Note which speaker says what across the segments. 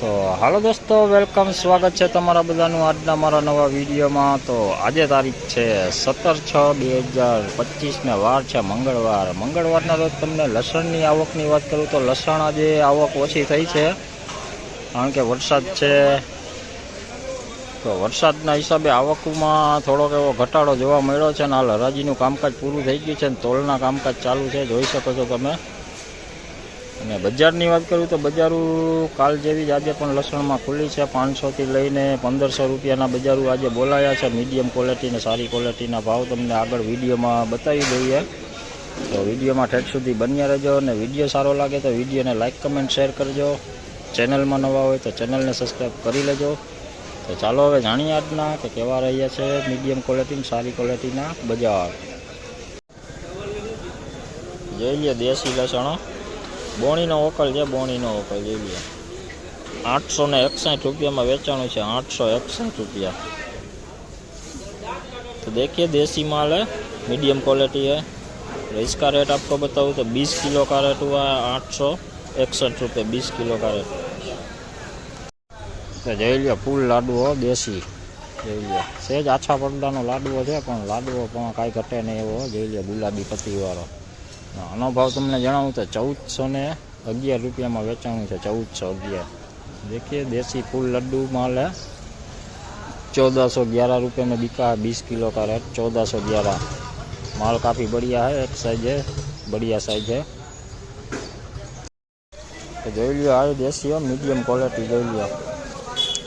Speaker 1: તો હાલો દોસ્તો વેલકમ સ્વાગત છે તમારા બધાનું આજના મારા નવા વિડીયોમાં. તો આજે તારીખ છે સત્તર છ બે હજાર પચીસને વાર છે મંગળવાર. મંગળવારના રોજ તમને લસણની આવકની વાત કરું તો લસણ આજે આવક ઓછી થઈ છે, કારણ કે વરસાદ છે. તો વરસાદના હિસાબે આવકમાં થોડોક એવો ઘટાડો જોવા મળ્યો છે અને હાલ હરાજીનું કામકાજ પૂરું થઈ ગયું છે અને તોલના કામકાજ ચાલુ છે. જોઈ શકો છો તમે. અને બજારની વાત કરું તો બજારો કાલ જેવી જ આજે પણ લસણમાં ખુલ્લી છે. પાંચસોથી લઈને પંદરસો રૂપિયાના બજારો આજે બોલાયા છે. મીડિયમ ક્વોલિટી ને સારી ક્વોલિટીના ભાવ તમને આગળ વિડીયોમાં બતાવી દઈએ. તો વિડીયોમાં ઠેઠ સુધી બન્યા રહેજો અને વીડિયો સારો લાગે તો વિડીયોને લાઇક કમેન્ટ, શેર કરજો. ચેનલમાં નવા હોય તો ચેનલને સબસ્ક્રાઈબ કરી લેજો. તો ચાલો હવે જાણીએ આજના કે કેવા રહ્યા છે મીડિયમ ક્વોલિટીની સારી ક્વોલિટીના બજાર. જોઈ લઈએ દેશી લસણો. બોણીનો ઓકલ છે બોણીનો ઓકલ જોઈ લે આઠસો ને એકસાઠ રૂપિયામાં વેચાણું છે આઠસો એકસાઠ રૂપિયા तो देखिए देसी माल है मीडियम क्वालिटी है और इसका रेट आपको बताऊँ तो 20 किलो का रेट हुआ है आठ सौ इकसठ रुपये बीस किलो का रेट તો જોઈ લ્યો ફૂલ લાડવો દેશી જોઈ લ્યો સહેજ આછા પડદાનો લાડવો છે પણ લાડવો પણ કાંઈ ઘટે નહીં એવો જોઈ લ્યો ગુલાબી પત્તીવાળો આનો ભાવ તમને જણાવું તો ચૌદસો ને અગિયાર રૂપિયામાં વેચાણું છે ચૌદસો અગિયાર देखिए देसी फूल लड्डू माल है चौदह सौ ग्यारह रुपये में बिका है बीस किलो का रेट चौदह सौ ग्यारह माल काफ़ी बढ़िया है एक साइज है बढ़िया साइज है તો જોઈ લ્યો આ દેશી મીડિયમ ક્વોલિટી જોઈ લ્યો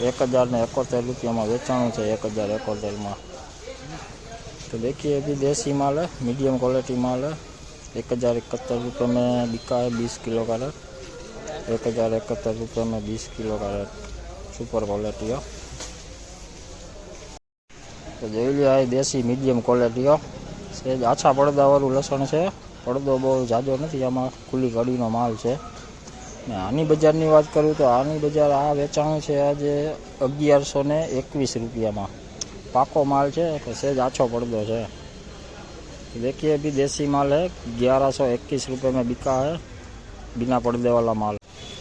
Speaker 1: એક હજાર ને એકોતેર રૂપિયામાં વેચાણું છે એક હજાર એકોતેરમાં तो देखिए अभी देसी माल है मीडियम क्वालिटी माल है एक हज़ार इकहत्तर रुपये में बिका है बीस किलो का रेट एक हज़ार इकहत्तर रुपये में बीस किलो का रेट सुपर क्वालिटी हो તો જોઈ લો આ દેશી મીડિયમ ક્વોલિટી હો સેજ આછા પડદાવાળું લસણ છે પડદો બહુ જાજો નથી આમાં ખુલ્લી કડીનો માલ છે ને આની બજારની વાત કરું તો આની બજાર આ વેચાણ છે આજે અગિયારસો ને એકવીસ રૂપિયામાં પાકો માલ છે તો સેજ આછો પડદો છે देखिए अभी देसी माल है ग्यारह सौ इक्कीस रुपये में बिका है बिना પડદે વાળા માલ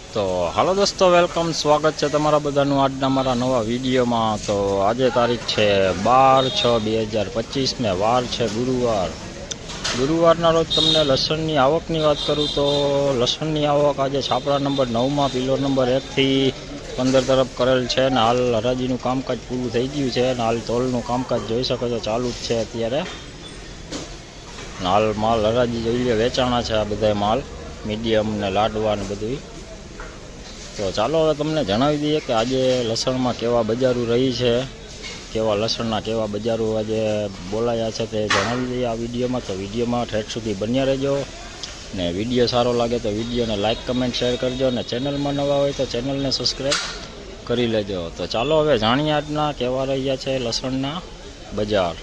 Speaker 1: તો હાલો દોસ્તો વેલકમ સ્વાગત છે તમારા બધાનું આજના મારા નવા વિડીયોમાં તો આજે તારીખ છે બાર છ બે હજાર પચીસને વાર છે ગુરુવાર ગુરુવારના રોજ તમને લસણની આવકની વાત કરું તો લસણની આવક આજે છાપરા નંબર નવમાં પિલો નંબર એકથી પંદર તરફ કરેલ છે ને હાલ હરાજીનું કામકાજ પૂરું થઈ ગયું છે અને હાલ તોલનું કામકાજ જોઈ શકો છો ચાલુ જ છે અત્યારે ને હાલ માલ હરાજી જોઈ લે, વેચાણા છે આ બધા માલ, મીડિયમ ને લાડવા ને બધું તો ચાલો હવે તમને જણાવી દઈએ કે આજે લસણમાં કેવા બજારો રહી છે, કેવા લસણના કેવા બજારો આજે બોલાયા છે તે જણાવી દઈએ આ વિડીયોમાં. તો વિડીયોમાં ઠેઠ સુધી બન્યા રહેજો ને વીડિયો સારો લાગે તો વિડીયોને લાઇક કમેન્ટ, શેર કરજો અને ચેનલમાં નવા હોય તો ચેનલને સબસ્ક્રાઈબ કરી લેજો. તો ચાલો હવે જાણીએ આજના કેવા રહ્યા છે લસણના બજાર.